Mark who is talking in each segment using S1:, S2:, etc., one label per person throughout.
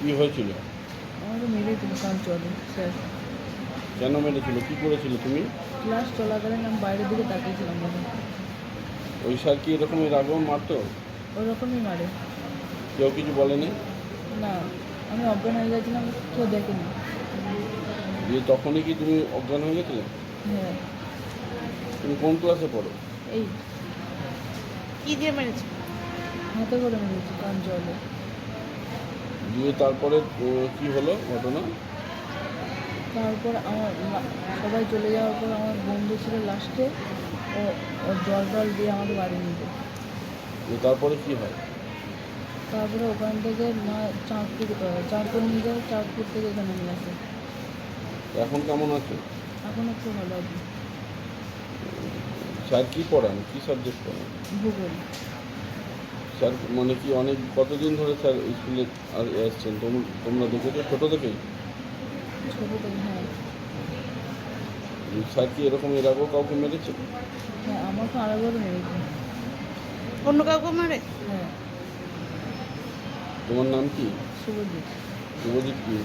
S1: কি হয়েছিল?
S2: আমাকে মেরেছিল কান চলে স্যার।
S1: কেন মেরেছিল? কি করেছিল তুমি?
S2: ক্লাস চলাকালীন আমি বাইরের দিকে তাকিয়েছিলাম বলে।
S1: ওই স্যার কি এরকম এর আগেও মারতো?
S2: ওরকমই মারে।
S1: কেউ কিছু বলেনি?
S2: না আমি অজ্ঞান হয়ে গেছিলাম কেউ দেখেনি।
S1: দিয়ে তখনই কি তুমি অজ্ঞান হয়ে গেছিলে?
S2: হ্যাঁ।
S1: তুমি কোন ক্লাসে পড়ো?
S2: এই।
S3: কি দিয়ে মেরেছে?
S2: হাতে করে মেরেছি কান জলে।
S1: দিয়ে তারপরে কি হলো ঘটনা?
S2: তারপর আমার সবাই চলে যাওয়ার পর আমার বন্ধু ছিল লাস্টে ও ও জল টল দিয়ে আমাকে বাড়ি নিতে
S1: তারপরে কি হয়?
S2: তারপরে ওখান থেকে মা চাঁদপুর চাঁদপুর নিয়ে যায় চাঁদপুর থেকে এখানে নিয়ে আসে।
S1: এখন কেমন আছে?
S2: এখন একটু ভালো আছে।
S1: স্যার কি পড়ান? কি সাবজেক্ট পড়ান?
S2: ভূগোল।
S1: স্যার মানে কি অনেক কতদিন ধরে স্যার স্কুলে তোম- তোমরা দেখেছ? ছোটো থেকেই?
S2: হ্যাঁ।
S1: স্যার কি এরকম এর আগেও কাউকে মেরেছে?
S2: হ্যাঁ আমাকে আরেকবারও মেরেছে।
S3: অন্য কাউকে মারে?
S2: হ্যাঁ।
S1: তোমার নাম কি?
S2: শুভজিৎ।
S1: শুভজিৎ কি?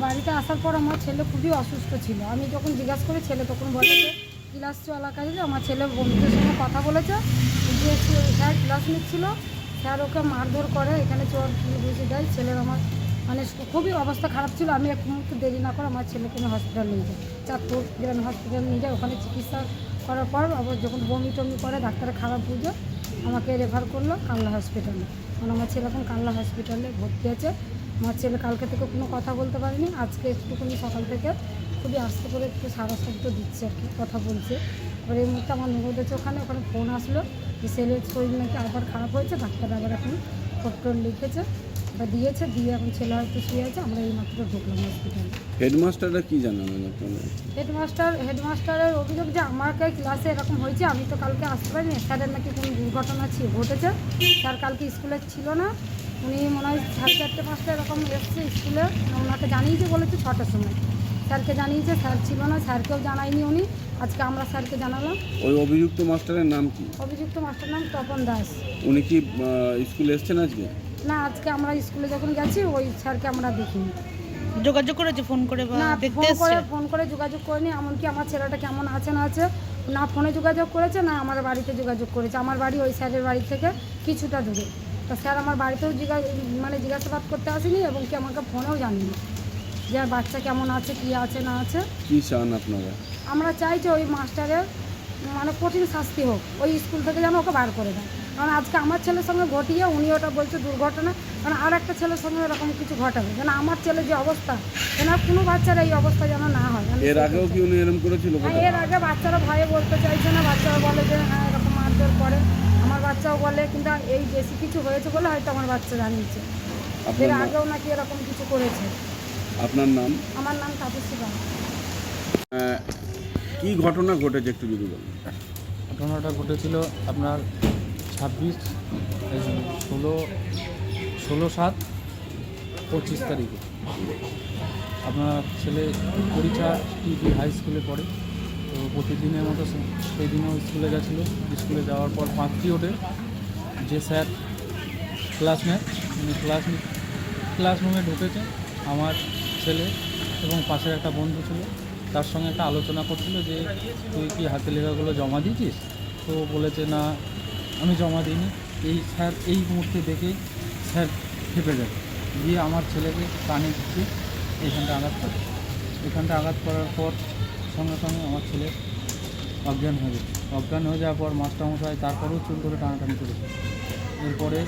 S4: বাড়িতে আসার পর আমার ছেলে খুবই অসুস্থ ছিল। আমি যখন জিজ্ঞাসা করি ছেলে তখন বলে যে ক্লাস চলাকালীন আমার ছেলে বন্ধুদের সঙ্গে কথা বলেছে। যে স্যার ক্লাস নিচ্ছিল। স্যার ওকে মারধর করে, এখানে চোর বুঝে দেয় ছেলের আমার মানে খুবই অবস্থা খারাপ ছিল। আমি এক মুহূর্তে দেরি না করে আমার ছেলেকে আমি হসপিটাল নিয়ে যাই। চাঁদপুর গ্রাম হসপিটাল নিয়ে যাই। ওখানে চিকিৎসা করার পর আবার যখন বমি টমি করে ডাক্তারে খারাপ বুঝে আমাকে রেফার করল কানলা হসপিটালে মানে আমার ছেলে এখন কানলা হসপিটালে ভর্তি আছে। আমার ছেলে কালকে থেকে কোনো কথা বলতে পারেনি। আজকে একটুখানি সকাল থেকে খুবই আস্তে করে একটু সারা শব্দ দিচ্ছে আর কি কথা বলছে। এবার এই মুহূর্তে আমার নগদ আছে ওখানে ওখানে ফোন আসলো যে ছেলের শরীর নাকি আবার খারাপ হয়েছে ডাক্তার আবার এখন ফটো লিখেছে বা দিয়েছে দিয়ে এখন ছেলে হয়তো শুয়ে আছে আমরা এই মাত্র ঢুকলাম হসপিটালে
S1: হেডমাস্টাররা কী জানালেন আপনারা
S4: হেডমাস্টার হেডমাস্টারের অভিযোগ যে আমাকে ক্লাসে এরকম হয়েছে আমি তো কালকে আসতে পারিনি স্যারের নাকি কোনো দুর্ঘটনা ছিল ঘটেছে স্যার কালকে স্কুলে ছিল না উনি মনে হয় সাড়ে চারটে পাঁচটা এরকম এসছে স্কুলে। ওনাকে জানিয়েছে বলেছে ছটার সময়। স্যারকে জানিয়েছে স্যার ছিল না স্যারকেও জানায়নি উনি। আজকে আমরা স্যারকে জানালাম।
S1: ওই অভিযুক্ত মাস্টারের নাম কি?
S4: অভিযুক্ত মাস্টার নাম তপন দাস।
S1: উনি কি স্কুলে এসছেন আজকে?
S4: না আজকে আমরা স্কুলে যখন গেছি ওই স্যারকে আমরা দেখিনি।
S3: যোগাযোগ করেছে ফোন করে
S4: না ফোন করে ফোন করে যোগাযোগ করিনি। এমনকি আমার ছেলেটা কেমন আছে না আছে না ফোনে যোগাযোগ করেছে না আমার বাড়িতে যোগাযোগ করেছে। আমার বাড়ি ওই স্যারের বাড়ি থেকে কিছুটা দূরে। তা স্যার আমার বাড়িতেও জিজ্ঞা মানে জিজ্ঞাসাবাদ করতে আসেনি এবং কি আমাকে ফোনেও জানিনি। যে আর বাচ্চা কেমন আছে কি আছে না আছে।
S1: কি চান আপনারা?
S4: আমরা চাই যে ওই মাস্টারের মানে কঠিন শাস্তি হোক ওই স্কুল থেকে যেন ওকে বার করে দেয়। কারণ আজকে আমার ছেলের সঙ্গে ঘটিয়ে উনি ওটা বলছে দুর্ঘটনা কারণ আর একটা ছেলের সঙ্গে এরকম কিছু ঘটাবে। যেন আমার ছেলের যে অবস্থা যেন কোনো বাচ্চার এই অবস্থা যেন না হয়।
S1: এর আগেও কি উনি এরকম করেছিল
S4: হ্যাঁ এর আগে বাচ্চারা ভয়ে বলতে চাইছে না বাচ্চারা বলে যে হ্যাঁ এরকম মারধর করে। বাচ্চাও বলে কিন্তু এই বেশি কিছু হয়েছে বলে হয়তো আমার বাচ্চা জানিয়েছে। এর আগেও নাকি এরকম কিছু করেছে।
S1: আপনার নাম?
S4: আমার নাম তাপসী
S1: আহ, কি ঘটনা ঘটেছে একটু যদি বলেন।
S5: ঘটনাটা ঘটেছিল আপনার ছাব্বিশ ষোলো ষোলো সাত পঁচিশ তারিখে। আপনার ছেলে পরীক্ষা টিভি হাই স্কুলে পড়ে। তো প্রতিদিনের মতো সেই দিনও স্কুলে গেছিল। স্কুলে যাওয়ার পর পাঁচ পিরিয়ডে যে স্যার ক্লাস নেয় উনি ক্লাস ক্লাসরুমে ঢুকেছে আমার ছেলে এবং পাশের একটা বন্ধু ছিল। তার সঙ্গে একটা আলোচনা করছিল যে, তুই কি হাতে লেখাগুলো জমা দিয়েছিস? তো বলেছে, না, আমি জমা দিইনি। এই স্যার, এই মুহূর্তে দেখেই স্যার খেপে যায় দিয়ে আমার ছেলেকে কানে দিচ্ছে এইখানটা আঘাত করে। এখানটা আঘাত করার পর সঙ্গে সঙ্গে আমার ছেলে অজ্ঞান হয়ে যায় অজ্ঞান হয়ে যাওয়ার পর মাস্টারমশাই তারপরেও চুল করে টানাটানি করেছে। এরপরে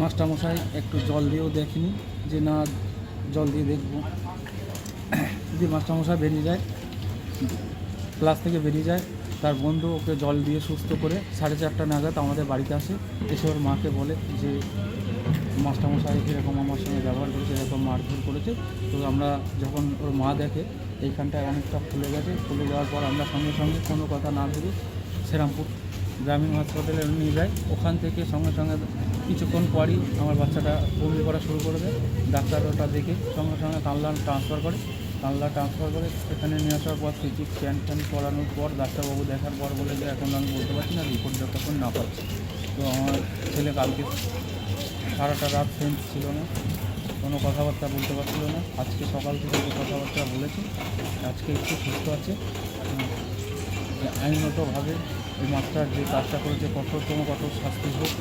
S5: মাস্টারমশাই একটু জল দিয়েও দেখিনি যে, না, জল দিয়ে দেখব। যদি মাস্টারমশাই বেরিয়ে যায়, ক্লাস থেকে বেরিয়ে যায় তার বন্ধু ওকে জল দিয়ে সুস্থ করে সাড়ে চারটা নাগাদ আমাদের বাড়িতে আসে। এসে ওর মাকে বলে যে, মাস্টারমশাই এরকম আমার সঙ্গে ব্যবহার করেছে, এরকম মারধর করেছে। তো আমরা যখন ওর মা দেখে, এইখানটায় অনেকটা ফুলে গেছে। ফুলে যাওয়ার পর আমরা সঙ্গে সঙ্গে কোনো কথা না ভেবে শ্রীরামপুর গ্রামীণ হাসপাতালে নিয়ে যাই। ওখান থেকে সঙ্গে সঙ্গে কিছুক্ষণ পরই আমার বাচ্চাটা বমি করা শুরু করে দেয়। ডাক্তার ওটা দেখে সঙ্গে সঙ্গে কানলা ট্রান্সফার করে। কানলা ট্রান্সফার করে সেখানে নিয়ে আসার পর সিটি স্ক্যান ফ্যান করানোর পর ডাক্তারবাবু দেখার পর বলে যে এখন আমি বলতে পারছি না রিপোর্ট যতক্ষণ না পাচ্ছি। তো আমার ছেলে কালকে সারাটা রাত সেন্স ছিল না, কোনো কথাবার্তা বলতে পারছিল না। আজকে সকাল থেকে যে কথাবার্তা বলেছে, আজকে একটু সুস্থ আছে। আইনগতভাবে ওই মাস্টার যে কাজটা করেছে, কঠোরতম কঠোর শাস্তি হোক।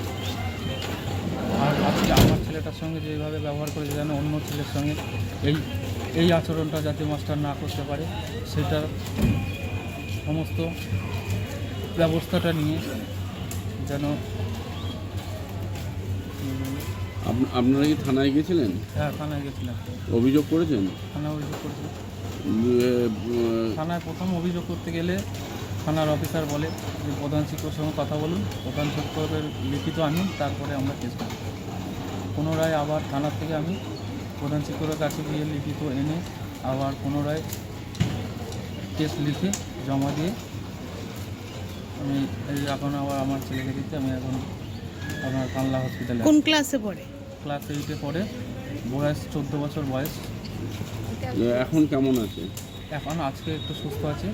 S5: আর আজকে আমার ছেলেটার সঙ্গে যেভাবে ব্যবহার করেছে, যেন অন্য ছেলের সঙ্গে এই এই আচরণটা যাতে মাস্টার না করতে পারে সেটার সমস্ত ব্যবস্থাটা নিয়ে যেন
S1: আপনারা কি থানায় গেছিলেন?
S5: হ্যাঁ থানায় গেছিলাম।
S1: অভিযোগ করেছেন?
S5: থানায় অভিযোগ করছি।
S1: যে, আহ,
S5: থানায় প্রথম অভিযোগ করতে গেলে থানার অফিসার বলে যে প্রধান শিক্ষকের সঙ্গে কথা বলুন প্রধান শিক্ষকের লিখিত আনুন তারপরে আমরা কেস করব। পুনরায় আবার থানার থেকে আমি প্রধান শিক্ষকের কাছে গিয়ে লিখিত এনে আবার পুনরায় কেস লিখে জমা দিয়ে আমি এই এখন আবার আমার ছেলেকে দিতে আমি এখন আপনার কানলা হসপিটালে
S3: কোন ক্লাসে পড়ে?
S5: ক্লাস এইটে পড়ে বয়স চোদ্দ বছর বয়স।
S1: এখন কেমন আছে?
S5: এখন আজকে একটু সুস্থ আছে।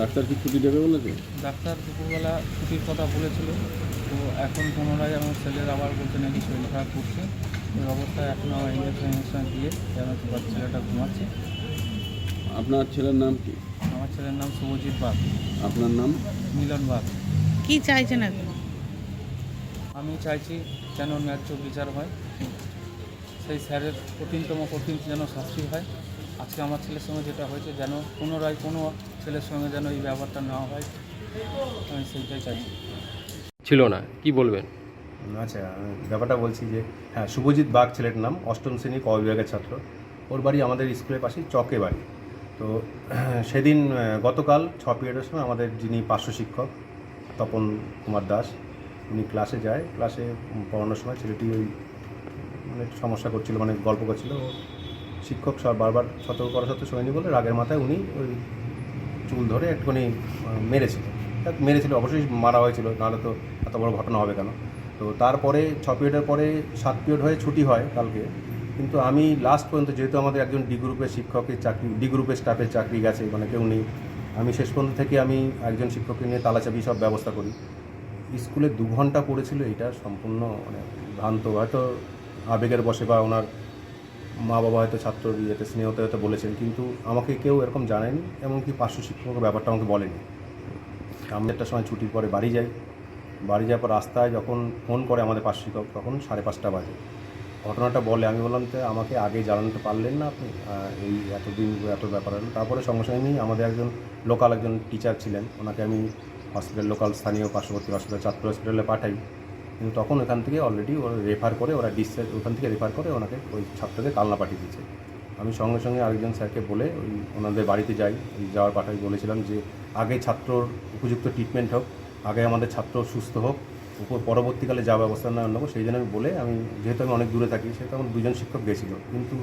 S1: ডাক্তার কি ছুটি দেবে বলেছে?
S5: ডাক্তার দুপুরবেলা ছুটির কথা বলেছিল তো এখন পুনরায় আমার ছেলের আবার বলতে নাকি শরীর খারাপ করছে। অবস্থায় এখন আবার ইঞ্জেকশন ইঞ্জেকশন দিয়ে যেন তোমার ছেলেটা ঘুমাচ্ছে।
S1: আপনার ছেলের নাম কি?
S5: আমার ছেলের নাম শুভজিৎ বাগ।
S1: আপনার নাম?
S5: মিলন বাগ।
S3: কি চাইছেন এখন
S5: আমি চাইছি যেন ন্যায্য বিচার হয়। সেই স্যারের কঠিনতম কঠিন যেন শাস্তি হয়। আজকে আমার ছেলের সঙ্গে যেটা হয়েছে যেন পুনরায় কোনো ছেলের সঙ্গে যেন এই ব্যাপারটা না হয়। আমি সেইটাই চাইছি।
S6: ছিল না কি বলবেন?
S7: আচ্ছা ব্যাপারটা বলছি যে হ্যাঁ শুভজিৎ বাগ ছেলের নাম, অষ্টম শ্রেণি ক বিভাগের ছাত্র। ওর বাড়ি আমাদের স্কুলের পাশেই চকে বাড়ি। তো, সেদিন গতকাল ছ পিরিয়ডের সময় আমাদের যিনি পার্শ্ব শিক্ষক, তপন কুমার দাস, উনি ক্লাসে যায়। ক্লাসে পড়ানোর সময় ছেলেটি ওই মানে সমস্যা করছিল মানে গল্প করছিল। ও শিক্ষক সব বারবার সতর্ক করা সত্ত্বেও শোনেনি বলে রাগের মাথায় উনি ওই চুল ধরে একটুখানি মেরেছিল। মেরেছিল, অবশ্যই মারা হয়েছিল, নাহলে তো এত বড় ঘটনা হবে কেন? তো তারপরে ছ পিরিয়ডের পরে সাত পিরিয়ড হয়ে ছুটি হয় কালকে। কিন্তু আমি লাস্ট পর্যন্ত, যেহেতু আমাদের একজন ডি গ্রুপের শিক্ষকের চাকরি ডি গ্রুপের স্টাফের চাকরি গেছে মানে কেউ নেই, আমি শেষ পর্যন্ত থেকে আমি একজন শিক্ষককে নিয়ে তালাচাবি সব ব্যবস্থা করি। স্কুলে দু ঘণ্টা পড়েছিল, এটা সম্পূর্ণ মানে ভ্রান্ত। হয়তো আবেগের বসে বা ওনার মা বাবা হয়তো ছাত্র, ইয়েতে স্নেহতে হয়তো বলেছেন, কিন্তু আমাকে কেউ এরকম জানায়নি, এমনকি পার্শ্ব শিক্ষকের ব্যাপারটা আমাকে বলেনি। আমি একটা সময় ছুটির পরে বাড়ি যাই। বাড়ি যাওয়ার পর রাস্তায় যখন ফোন করে আমাদের পার্শ্ব শিক্ষক, তখন সাড়ে পাঁচটা বাজে। ঘটনাটা বলে, আমি বললাম, তো আমাকে আগে জানাতে পারলেন না আপনি? এই এতদিন এত ব্যাপার হলো। তারপরে সঙ্গে সঙ্গে আমি আমাদের একজন লোকাল একজন টিচার ছিলেন। ওনাকে আমি হসপিটাল লোকাল স্থানীয় পার্শ্ববর্তী হসপিটাল চাঁদপুর হসপিটালে পাঠাই। কিন্তু তখন এখান থেকে অলরেডি ওরা রেফার করে, ওরা ডিসচার্জ ওখান থেকে রেফার করে ওনাকে ওই ছাত্রকে কালনা পাঠিয়ে দিয়েছে। আমি সঙ্গে সঙ্গে আরেকজন স্যারকে বলে ওই ওনাদের বাড়িতে যাই। যাওয়ার পাঠাই বলেছিলাম যে, আগে ছাত্রর উপযুক্ত ট্রিটমেন্ট হোক। আগে আমাদের ছাত্র সুস্থ হোক, উপর পরবর্তীকালে যা ব্যবস্থা নেওয়া নেব, সেই জন্য আমি বলে আমি, যেহেতু আমি অনেক দূরে থাকি, সেহেতু আমার দুজন শিক্ষক গেছিল। কিন্তু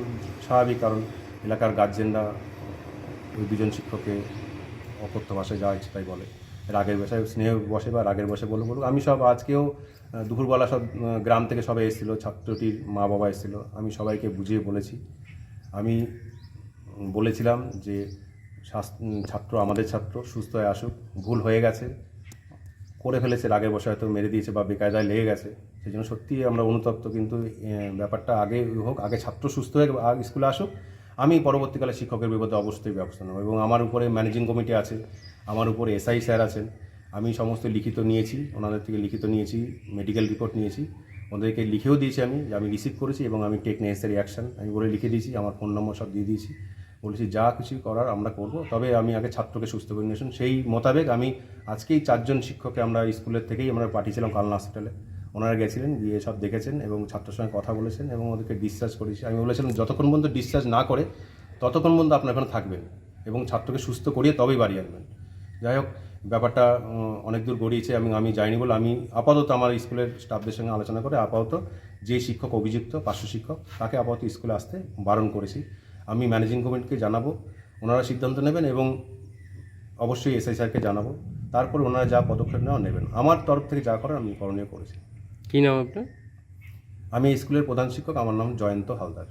S7: স্বাভাবিক কারণ, এলাকার গার্জেনরা ওই দুজন শিক্ষককে অকথ্য ভাষায় যা ইচ্ছে তাই বলে। রাগের বসায় স্নেহ বসে বা রাগের বসে বলব বলুক, আমি সব আজকেও দুপুরবেলা সব গ্রাম থেকে সবাই এসেছিল, ছাত্রটির মা বাবা এসেছিল, আমি সবাইকে বুঝিয়ে বলেছি। আমি বলেছিলাম যে ছাত্র আমাদের ছাত্র, সুস্থ হয়ে আসুক, ভুল হয়ে গেছে করে ফেলেছে, রাগে বসে হয়তো মেরে দিয়েছে বা বেকায়দায় লেগে গেছে। সেই জন্য সত্যিই আমরা অনুতপ্ত, কিন্তু ব্যাপারটা আগে হোক, আগে ছাত্র সুস্থ হয়ে স্কুলে আসুক। আমি পরবর্তীকালে শিক্ষকের বিপদে অবশ্যই ব্যবস্থা নেব এবং আমার উপরে ম্যানেজিং কমিটি আছে, আমার উপরে এসআই স্যার আছেন। আমি সমস্ত লিখিত নিয়েছি, ওনাদের থেকে লিখিত নিয়েছি, মেডিকেল রিপোর্ট নিয়েছি। ওদেরকে লিখেও দিয়েছি আমি, যে আমি রিসিভ করেছি এবং আমি টেক নেসেসারি অ্যাকশন, আমি বলে লিখে দিয়েছি, আমার ফোন নম্বর সব দিয়ে দিয়েছি। বলেছি, যা কিছু করার আমরা করব। তবে আমি আগে ছাত্রকে সুস্থ করে নিয়ে আসুন। সেই মোতাবেক আমি আজকেই চারজন শিক্ষককে আমরা স্কুলের থেকেই আমরা পাঠিয়েছিলাম কালনা হসপিটালে। ওনারা গেছিলেন, গিয়ে সব দেখেছেন এবং ছাত্রের সঙ্গে কথা বলেছেন এবং ওদেরকে ডিসচার্জ করেছি। আমি বলেছিলাম, যতক্ষণ পর্যন্ত ডিসচার্জ না করে, ততক্ষণ পর্যন্ত আপনার এখানে থাকবেন এবং ছাত্রকে সুস্থ করিয়ে তবেই বাড়ি আনবেন। যাই হোক, ব্যাপারটা অনেক দূর গড়িয়েছে। এবং আমি যাইনি বলে আমি আপাতত আমার স্কুলের স্টাফদের সঙ্গে আলোচনা করে আপাতত যে শিক্ষক অভিযুক্ত, পার্শ্ব শিক্ষক, তাকে আপাতত স্কুলে আসতে বারণ করেছি। আমি ম্যানেজিং কমিটিকে জানাব। ওনারা সিদ্ধান্ত নেবেন এবং অবশ্যই এসআই স্যারকে জানাব। তারপর ওনারা যা পদক্ষেপ নেওয়া নেবেন। আমার তরফ থেকে যা করার আমি করণীয় করেছি।
S6: কী নাম আপনার?
S7: আমি স্কুলের প্রধান শিক্ষক। আমার নাম জয়ন্ত হালদার।